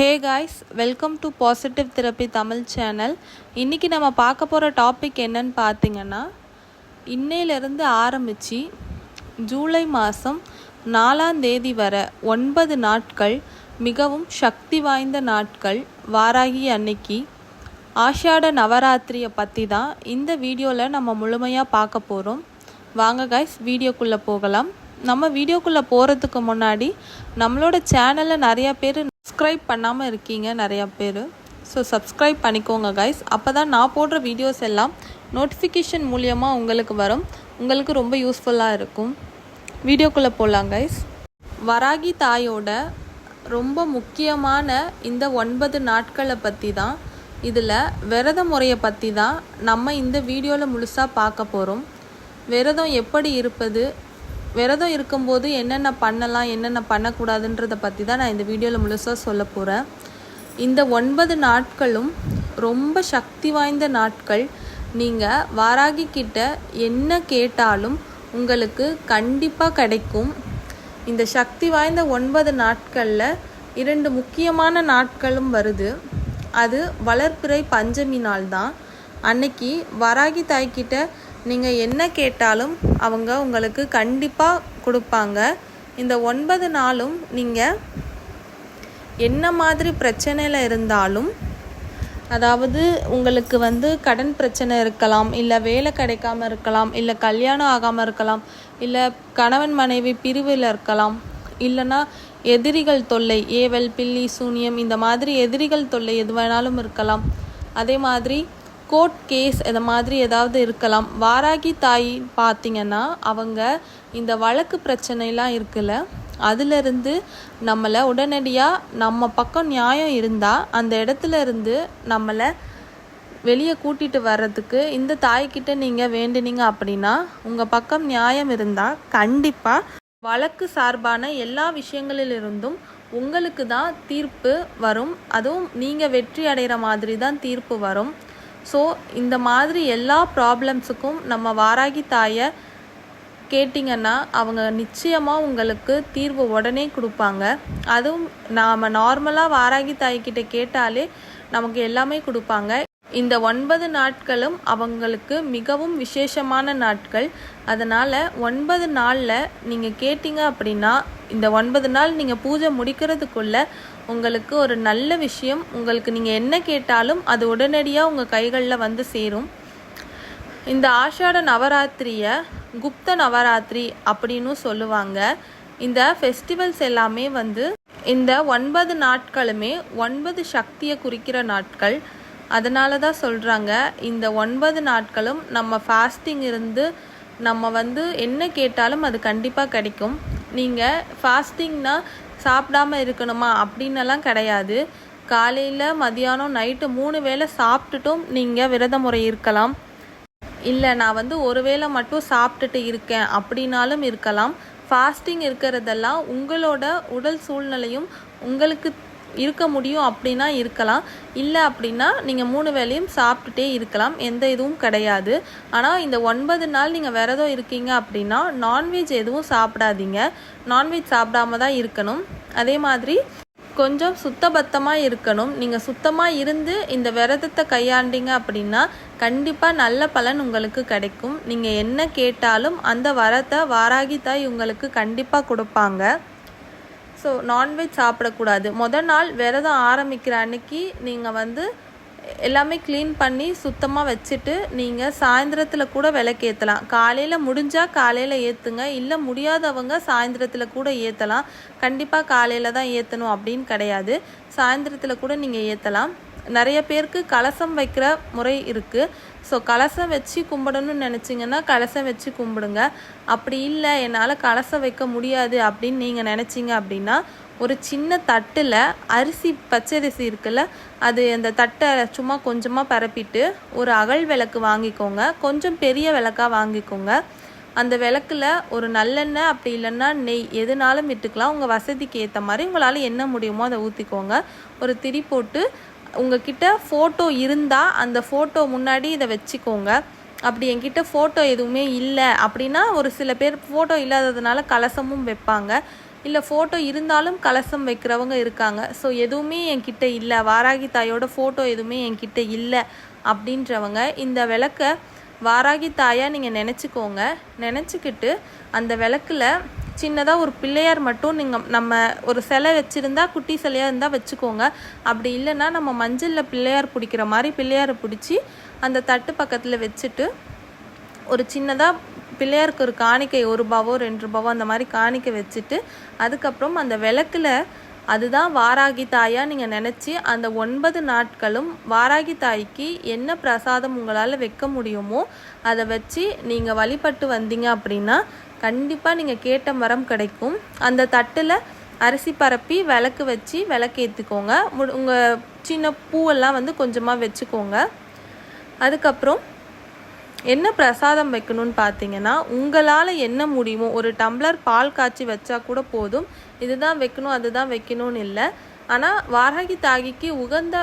Hey guys welcome to positive therapy Tamil channel இன்றைக்கி நம்ம பார்க்க போகிற டாபிக் என்னன்னு பார்த்தீங்கன்னா இன்னையிலேருந்து ஆரம்பித்து ஜூலை மாதம் நாலாம் தேதி வர ஒன்பது நாட்கள் மிகவும் சக்தி வாய்ந்த நாட்கள். வாராகி அன்னைக்கு ஆஷாட நவராத்திரியை பற்றி தான் இந்த வீடியோவில் நம்ம முழுமையாக பார்க்க போகிறோம் வாங்க காய்ஸ் வீடியோக்குள்ளே போகலாம். நம்ம வீடியோக்குள்ளே போகிறதுக்கு முன்னாடி நம்மளோட சேனலை நிறையா பேர் சப்ஸ்கிரைப் பண்ணாமல் இருக்கீங்க நிறையா பேர். ஸோ சப்ஸ்கிரைப் பண்ணிக்கோங்க கைஸ் அப்போ தான் நான் போடுற வீடியோஸ் எல்லாம் நோட்டிஃபிகேஷன் மூலியமாக உங்களுக்கு வரும். உங்களுக்கு ரொம்ப யூஸ்ஃபுல்லாக இருக்கும். வீடியோக்குள்ளே போகலாம் கைஸ் வராகி தாயோட ரொம்ப முக்கியமான இந்த ஒன்பது நாட்களை பற்றி தான் இதில் விரத முறையை பற்றி தான் நம்ம இந்த வீடியோவில் முழுசாக பார்க்க போகிறோம் விரதம் எப்படி இருப்பது விரதம் இருக்கும்போது என்னென்ன பண்ணலாம் என்னென்ன பண்ணக்கூடாதுன்றதை பற்றி தான் நான் இந்த வீடியோவில் முழுசாக சொல்ல போகிறேன் இந்த ஒன்பது நாட்களும் ரொம்ப சக்தி வாய்ந்த நாட்கள். நீங்கள் வாராகி கிட்ட என்ன கேட்டாலும் உங்களுக்கு கண்டிப்பாக கிடைக்கும். இந்த சக்தி வாய்ந்த ஒன்பது நாட்களில் இரண்டு முக்கியமான நாட்களும் வருது. அது வளர்ப்பிறை பஞ்சமி நாள் தான் அன்னைக்கு வராகி தாய்கிட்ட நீங்கள் என்ன கேட்டாலும் அவங்க உங்களுக்கு கண்டிப்பாக கொடுப்பாங்க. இந்த ஒன்பது நாளும் நீங்கள் என்ன மாதிரி பிரச்சனையில் இருந்தாலும் அதாவது உங்களுக்கு வந்து கடன் பிரச்சனை இருக்கலாம் இல்லை வேலை கிடைக்காம இருக்கலாம் இல்லை கல்யாணம் ஆகாமல் இருக்கலாம் இல்லை கணவன் மனைவி பிரிவில் இருக்கலாம் இல்லைன்னா எதிரிகள் தொல்லை ஏவல் பில்லி சூனியம் இந்த மாதிரி எதிரிகள் தொல்லை எது வேணாலும் இருக்கலாம். அதே மாதிரி கோர்ட் கேஸ் இந்த மாதிரி ஏதாவது இருக்கலாம். வாராகி தாய் பார்த்தீங்கன்னா அவங்க இந்த வழக்கு பிரச்சனைலாம் இருக்குல்ல அதிலிருந்து நம்மளை உடனடியாக நம்ம பக்கம் நியாயம் இருந்தால் அந்த இடத்துல இருந்து நம்மளை வெளியே கூட்டிகிட்டு வர்றதுக்கு இந்த தாய்கிட்ட நீங்கள் வேண்டுனீங்க அப்படின்னா உங்கள் பக்கம் நியாயம் இருந்தால் கண்டிப்பாக வழக்கு சார்பான எல்லா விஷயங்களிலிருந்தும் உங்களுக்கு தான் தீர்ப்பு வரும். அதுவும் நீங்கள் வெற்றி அடைகிற மாதிரி தான் தீர்ப்பு வரும். ஸோ இந்த மாதிரி எல்லா ப்ராப்ளம்ஸுக்கும் நம்ம வாராகி தாயை கேட்டிங்கன்னா அவங்க நிச்சயமாக உங்களுக்கு தீர்வு உடனே கொடுப்பாங்க. அதுவும் நாம் நார்மலாக வாராகி தாய்கிட்ட கேட்டாலே நமக்கு எல்லாமே கொடுப்பாங்க. இந்த ஒன்பது நாட்களும் அவங்களுக்கு மிகவும் விசேஷமான நாட்கள். அதனால் ஒன்பது நாளில் நீங்கள் கேட்டிங்க அப்படின்னா இந்த ஒன்பது நாள் நீங்கள் பூஜை முடிக்கிறதுக்குள்ள உங்களுக்கு ஒரு நல்ல விஷயம். உங்களுக்கு நீங்கள் என்ன கேட்டாலும் அது உடனடியாக உங்கள் கைகளில் வந்து சேரும். இந்த ஆஷாட நவராத்திரியை குப்த நவராத்திரி அப்படின்னு சொல்லுவாங்க. இந்த ஃபெஸ்டிவல்ஸ் எல்லாமே வந்து இந்த ஒன்பது நாட்களுமே ஒன்பது சக்தியை குறிக்கிற நாட்கள். அதனால தான் சொல்கிறாங்க இந்த ஒன்பது நாட்களும் நம்ம ஃபாஸ்டிங் இருந்து நம்ம வந்து என்ன கேட்டாலும் அது கண்டிப்பாக கிடைக்கும். நீங்கள் ஃபாஸ்டிங்னா சாப்பிடாம இருக்கணுமா? அப்படின்னலாம் கிடையாது. காலையில் மதியானம் நைட்டு மூணு வேளை சாப்பிட்டுட்டும் நீங்கள் விரத முறை இருக்கலாம். இல்லை நான் வந்து ஒரு வேளை மட்டும் சாப்பிட்டுட்டு இருக்கேன் அப்படின்னாலும் இருக்கலாம். ஃபாஸ்டிங் இருக்கிறதெல்லாம் உங்களோட உடல் சூழ்நிலையும் உங்களுக்கு இருக்க முடியும் அப்படின்னா இருக்கலாம். இல்லை அப்படின்னா நீங்கள் மூணு வேளையும் சாப்பிட்டுட்டே இருக்கலாம். எந்த இதுவும் கிடையாது. ஆனால் இந்த ஒன்பது நாள் நீங்கள் விரதம் இருக்கீங்க அப்படின்னா நான்வெஜ் எதுவும் சாப்பிடாதீங்க. நான்வெஜ் சாப்பிடாம தான் இருக்கணும். அதே மாதிரி கொஞ்சம் சுத்தபத்தமாக இருக்கணும். நீங்கள் சுத்தமாக இருந்து இந்த விரதத்தை கையாண்டிங்க அப்படின்னா கண்டிப்பாக நல்ல பலன் உங்களுக்கு கிடைக்கும். நீங்கள் என்ன கேட்டாலும் அந்த வரத்தை வாராகி தாய் உங்களுக்கு கண்டிப்பாக கொடுப்பாங்க. ஸோ நான்வெஜ் சாப்பிடக்கூடாது. மொதல் நாள் விரதம் ஆரம்பிக்கிற அன்னைக்கு நீங்கள் வந்து எல்லாமே க்ளீன் பண்ணி சுத்தமாக வச்சுட்டு நீங்கள் சாயந்தரத்தில் கூட விளக்கேற்றலாம் காலையில் முடிஞ்சால் காலையில் ஏற்றுங்க இல்லை முடியாதவங்க சாயந்தரத்தில் கூட ஏற்றலாம் கண்டிப்பாக காலையில் தான் ஏற்றணும் அப்படின்னு கிடையாது. சாயந்தரத்தில் கூட நீங்கள் ஏற்றலாம் நிறைய பேருக்கு கலசம் வைக்கிற முறை இருக்குது ஸோ கலசம் வச்சு கும்பிடணும்னு நினச்சிங்கன்னா கலசம் வச்சு கும்பிடுங்க. அப்படி இல்லை என்னால் கலசம் வைக்க முடியாது அப்படின்னு நீங்கள் நினச்சிங்க அப்படின்னா ஒரு சின்ன தட்டில் அரிசி பச்சரிசி இருக்குல்ல அது அந்த தட்டை சும்மா கொஞ்சமாக பரப்பிட்டு ஒரு அகல் விளக்கு வாங்கிக்கோங்க. கொஞ்சம் பெரிய விளக்காக வாங்கிக்கோங்க. அந்த விளக்கில் ஒரு நல்லெண்ணெய் அப்படி இல்லைன்னா நெய் எதுனாலும் விட்டுக்கலாம். உங்கள் வசதிக்கு ஏற்ற மாதிரி உங்களால் என்ன முடியுமோ அதை ஊற்றிக்கோங்க ஒரு திரி போட்டு உங்ககிட்ட ஃபோட்டோ இருந்தால் அந்த ஃபோட்டோ முன்னாடி இதை வச்சுக்கோங்க. அப்படி என்கிட்ட ஃபோட்டோ எதுவுமே இல்லை அப்படின்னா ஒரு சில பேர் ஃபோட்டோ இல்லாததுனால கலசமும் வைப்பாங்க. இல்லை ஃபோட்டோ இருந்தாலும் கலசம் வைக்கிறவங்க இருக்காங்க. ஸோ எதுவுமே என்கிட்ட இல்லை. வாராகி தாயோட ஃபோட்டோ எதுவுமே என்கிட்ட இல்லை அப்படின்றவங்க இந்த விளக்கை வாராகி தாயாக நீங்கள் நினச்சிக்கோங்க. நினச்சிக்கிட்டு அந்த விளக்கில் சின்னதாக ஒரு பிள்ளையார் மட்டும் நீங்கள் நம்ம ஒரு சிலை வச்சுருந்தா குட்டி சிலையாக இருந்தால் வச்சுக்கோங்க. அப்படி இல்லைன்னா நம்ம மஞ்சளில் பிள்ளையார் பிடிக்கிற மாதிரி பிள்ளையாரை பிடிச்சி அந்த தட்டு பக்கத்தில் வச்சுட்டு ஒரு சின்னதாக பிள்ளையாருக்கு ஒரு காணிக்கை ஒரு ரூபாவோ ரெண்டு ரூபாவோ அந்த மாதிரி காணிக்கை வச்சுட்டு அதுக்கப்புறம் அந்த விளக்கில் அதுதான் வாராகி தாயாக நீங்கள் நினச்சி அந்த ஒன்பது நாட்களும் வாராகி தாய்க்கு என்ன பிரசாதம் உங்களால் வைக்க முடியுமோ அதை வச்சு நீங்கள் வழிபட்டு வந்தீங்க அப்படின்னா கண்டிப்பாக நீங்கள் கேட்ட மரம் கிடைக்கும். அந்த தட்டில் அரிசி பரப்பி விளக்கு வச்சு விளக்கேற்றுக்கோங்க மு உங்கள் சின்ன பூவெல்லாம் வந்து கொஞ்சமாக வச்சுக்கோங்க. அதுக்கப்புறம் என்ன பிரசாதம் வைக்கணும்னு பார்த்தீங்கன்னா உங்களால் என்ன முடியுமோ ஒரு டம்ளர் பால் காய்ச்சி வச்சா கூட போதும். இதுதான் வைக்கணும் அதுதான் வைக்கணும்னு இல்லை. ஆனால் வாராகி தாகிக்கு உகந்த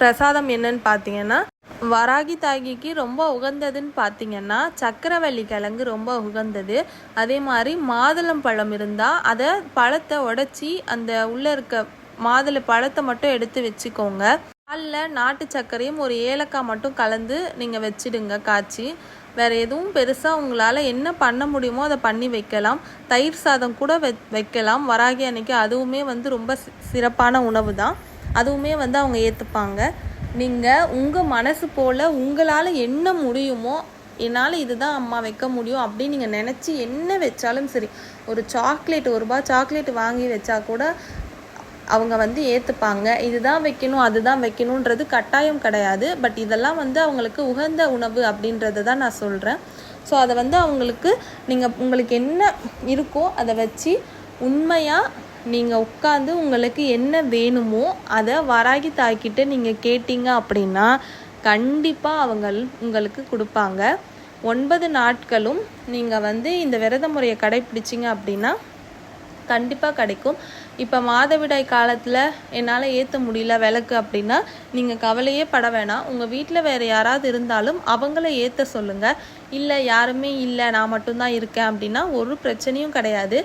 பிரசாதம் என்னன்னு பார்த்தீங்கன்னா வராகி தாகிக்கு ரொம்ப உகந்ததுன்னு பார்த்தீங்கன்னா சக்கரவள்ளி கிழங்கு ரொம்ப உகந்தது. அதே மாதிரி மாதுளம் பழம் இருந்தால் அதை பழத்தை உடச்சி அந்த உள்ளே இருக்க மாதுளை பழத்தை மட்டும் எடுத்து வச்சுக்கோங்க. பாலில் நாட்டு சர்க்கரையும் ஒரு ஏலக்காய் மட்டும் கலந்து நீங்கள் வச்சிடுங்க காய்ச்சி. வேறு எதுவும் பெருசாக உங்களால் என்ன பண்ண முடியுமோ அதை பண்ணி வைக்கலாம். தயிர் சாதம் கூட வெ வைக்கலாம். வராகி அன்னைக்கு அதுவுமே வந்து ரொம்ப சிறப்பான உணவு தான் அதுவுமே வந்து அவங்க ஏற்றுப்பாங்க நீங்கள் உங்கள் மனசு போல் உங்களால் என்ன முடியுமோ என்னால் இதுதான் அம்மா வைக்க முடியும் அப்படின்னு நீங்கள் நினச்சி என்ன வச்சாலும் சரி ஒரு சாக்லேட் ஒரு ரூபா சாக்லேட் வாங்கி வச்சா கூட அவங்க வந்து ஏற்றுப்பாங்க இதுதான் வைக்கணும் அதுதான் வைக்கணுன்றது கட்டாயம் கிடையாது. பட் இதெல்லாம் வந்து அவங்களுக்கு உகந்த உணவு அப்படின்றத தான் நான் சொல்கிறேன் ஸோ அதை வந்து அவங்களுக்கு நீங்கள் உங்களுக்கு என்ன இருக்கோ அதை வச்சு உண்மையாக நீங்கள் உட்காந்து உங்களுக்கு என்ன வேணுமோ அதை வராகி தாய்கிட்ட நீங்கள் கேட்டீங்க அப்படின்னா கண்டிப்பாக அவங்க உங்களுக்கு கொடுப்பாங்க. ஒன்பது நாட்களும் நீங்கள் வந்து இந்த விரத முறையை கடைப்பிடிச்சிங்க அப்படின்னா கண்டிப்பாக கிடைக்கும். இப்போ மாதவிடாய் காலத்தில் என்னால் ஏற்ற முடியல விளக்கு அப்படின்னா நீங்கள் கவலையே பட வேணாம். உங்கள் வீட்டில் வேறு யாராவது இருந்தாலும் அவங்கள ஏற்ற சொல்லுங்கள் இல்லை யாருமே இல்லை நான் மட்டும்தான் இருக்கேன் அப்படின்னா ஒரு பிரச்சனையும் கிடையாது.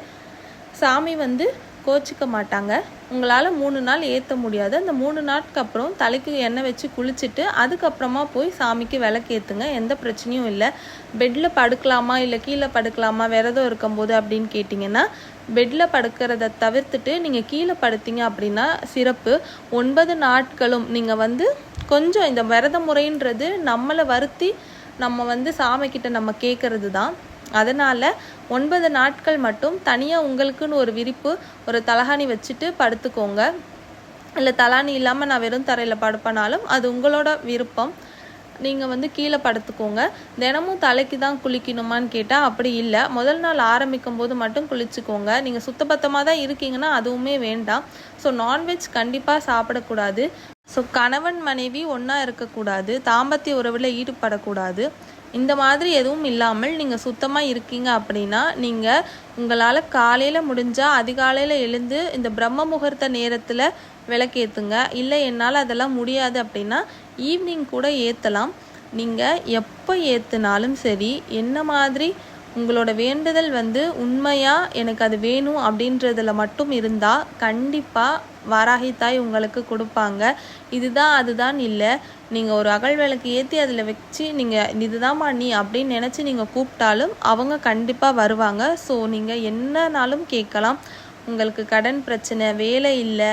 சாமி வந்து கோச்சிக்க மாட்டாங்க. உங்களால் மூணு நாள் ஏற்ற முடியாது. அந்த மூணு நாட்க்கு அப்புறம் தலைக்கு எண்ணெய் வச்சு குளிச்சுட்டு அதுக்கப்புறமா போய் சாமிக்கு விளக்கேற்றுங்க எந்த பிரச்சனையும் இல்லை. பெட்டில் படுக்கலாமா இல்லை கீழே படுக்கலாமா? விரதம் இருக்கும்போது அப்படின்னு கேட்டிங்கன்னா பெட்டில் படுக்கிறத தவிர்த்துட்டு நீங்கள் கீழே படுத்தீங்க அப்படின்னா சிறப்பு. ஒன்பது நாட்களும் நீங்கள் வந்து கொஞ்சம் இந்த விரத முறைன்றது நம்மளை வருத்தி நம்ம வந்து சாமிக்கிட்ட நம்ம கேட்குறது தான் அதனால் ஒன்பது நாட்கள் மட்டும் தனியாக உங்களுக்குன்னு ஒரு விரிப்பு ஒரு தலகாணி வச்சுட்டு படுத்துக்கோங்க. இல்லை தலாணி இல்லாமல் நான் வெறும் தரையில் படுப்பனாலும் அது உங்களோட விருப்பம். நீங்கள் வந்து கீழே படுத்துக்கோங்க. தினமும் தலைக்கு தான் குளிக்கணுமான்னு கேட்டால் அப்படி இல்லை. முதல் நாள் ஆரம்பிக்கும் போது மட்டும் குளிச்சுக்கோங்க. நீங்கள் சுத்தபத்தமாக தான் இருக்கீங்கன்னா அதுவுமே வேண்டாம். ஸோ நான்வெஜ் கண்டிப்பாக சாப்பிடக்கூடாது. ஸோ கணவன் மனைவி ஒன்றா இருக்கக்கூடாது. தாம்பத்திய உறவில் ஈடுபடக்கூடாது. இந்த மாதிரி எதுவும் இல்லாமல் நீங்கள் சுத்தமாக இருக்கீங்க அப்படின்னா நீங்கள் உங்களால் காலையில் முடிஞ்சால் அதிகாலையில் எழுந்து இந்த பிரம்ம முகூர்த்த நேரத்தில் விளக்கேற்றுங்க இல்லை என்னால் அதெல்லாம் முடியாது அப்படின்னா ஈவினிங் கூட ஏற்றலாம் நீங்கள் எப்போ ஏற்றுனாலும் சரி என்ன மாதிரி உங்களோட வேண்டுதல் வந்து உண்மையாக எனக்கு அது வேணும் அப்படின்றதில் மட்டும் இருந்தால் கண்டிப்பாக வராகி தாய் உங்களுக்கு கொடுப்பாங்க. இதுதான் அதுதான் இல்லை. நீங்கள் ஒரு அகல் விளக்கு ஏற்றி அதில் வச்சு நீங்கள் இதுதான்மா நீ அப்படின்னு நினச்சி நீங்கள் கூப்பிட்டாலும் அவங்க கண்டிப்பாக வருவாங்க. ஸோ நீங்கள் என்னனாலும் கேட்கலாம். உங்களுக்கு கடன் பிரச்சனை வேலை இல்லை.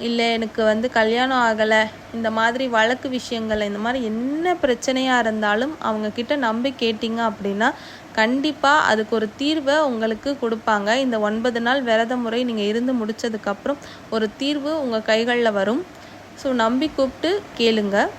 இல்லை எனக்கு வந்து கல்யாணம் ஆகலை இந்த மாதிரி வழக்கு விஷயங்கள் இந்த மாதிரி என்ன பிரச்சனையாக இருந்தாலும் அவங்கக்கிட்ட நம்பி கேட்டிங்க அப்படின்னா கண்டிப்பாக அதுக்கு ஒரு தீர்வை உங்களுக்கு கொடுப்பாங்க. இந்த ஒன்பது நாள் விரத முறை நீங்கள் இருந்து முடித்ததுக்கப்புறம் ஒரு தீர்வு உங்கள் கைகளில் வரும். ஸோ நம்பி கூப்பிட்டு கேளுங்கள்